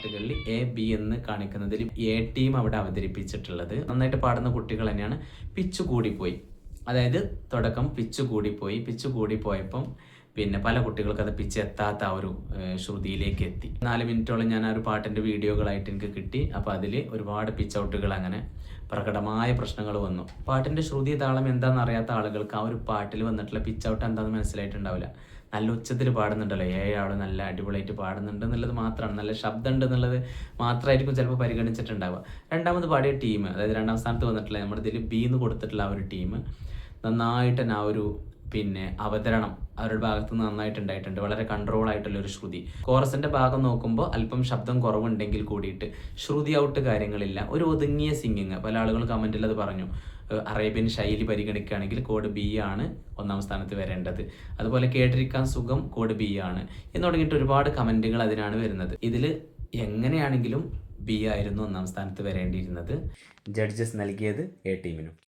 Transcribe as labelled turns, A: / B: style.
A: പാട്ടുകളിൽ A B എന്ന് കാണിക്കുന്നതിൽ A team അവിടെ അവതരിപ്പിച്ചിട്ടുള്ളത്. നന്നായിട്ട് പാടുന്ന കുട്ടികൾ തന്നെയാണ്. പിച്ച് കൂടിപ്പോയി അതായത് തുടക്കം പിച്ച് കൂടിപ്പോയി പിച്ച് കൂടിപ്പോയപ്പം പിന്നെ പല കുട്ടികൾക്ക് അത് പിച്ചെത്താത്ത ആ ഒരു ശ്രുതിയിലേക്ക് എത്തി. നാല് മിനിറ്റോളം ഞാൻ ആ ഒരു പാട്ടിന്റെ വീഡിയോകളായിട്ട് എനിക്ക് കിട്ടി. അപ്പോൾ അതിൽ ഒരുപാട് പിച്ച് ഔട്ടുകൾ അങ്ങനെ പ്രകടമായ പ്രശ്നങ്ങൾ വന്നു. പാട്ടിന്റെ ശ്രുതി താളം എന്താണെന്ന് അറിയാത്ത ആളുകൾക്ക് ആ ഒരു പാട്ടിൽ വന്നിട്ടുള്ള പിച്ച് ഔട്ട് എന്താണെന്ന് മനസ്സിലായിട്ടുണ്ടാവില്ല. നല്ല ഉച്ചത്തിൽ പാടുന്നുണ്ടല്ലോ. ഏഴാൾ നല്ല അടിപൊളിയായിട്ട് പാടുന്നുണ്ട് എന്നുള്ളത് മാത്രമാണ്. നല്ല ശബ്ദം ഉണ്ട് എന്നുള്ളത് മാത്രമായിരിക്കും ചിലപ്പോൾ പരിഗണിച്ചിട്ടുണ്ടാവുക. രണ്ടാമത് പാടിയ ടീം അതായത് രണ്ടാം സ്ഥാനത്ത് വന്നിട്ടുള്ള നമ്മുടെ ഇതിൽ ബി എന്ന് കൊടുത്തിട്ടുള്ള ആ ഒരു ടീം നന്നായിട്ട് ആ ഒരു പിന്നെ അവതരണം അവരുടെ ഭാഗത്ത് നിന്ന് നന്നായിട്ടുണ്ടായിട്ടുണ്ട്. വളരെ കൺട്രോൾ ആയിട്ടുള്ള ഒരു ശ്രുതി. കോറസിന്റെ ഭാഗം നോക്കുമ്പോൾ അല്പം ശബ്ദം കുറവുണ്ടെങ്കിൽ കൂടിയിട്ട് ശ്രുതി ഔട്ട് കാര്യങ്ങളില്ല. ഒരു ഒതുങ്ങിയ സിംഗിങ് പല ആളുകൾ കമന്റിൽ അത് പറഞ്ഞു. അറേബ്യൻ ശൈലി പരിഗണിക്കുകയാണെങ്കിൽ കോഡ് ബി ആണ് ഒന്നാം സ്ഥാനത്ത് വരേണ്ടത്. അതുപോലെ കേട്ടിരിക്കാൻ സുഖം കോഡ് ബി ആണ് എന്ന് തുടങ്ങിയിട്ട് ഒരുപാട് കമന്റുകൾ അതിനാണ് വരുന്നത്. ഇതിൽ എങ്ങനെയാണെങ്കിലും ബി ആയിരുന്നു ഒന്നാം സ്ഥാനത്ത് വരേണ്ടിയിരുന്നത്. ജഡ്ജസ് നൽകിയത് എ ടീമിനും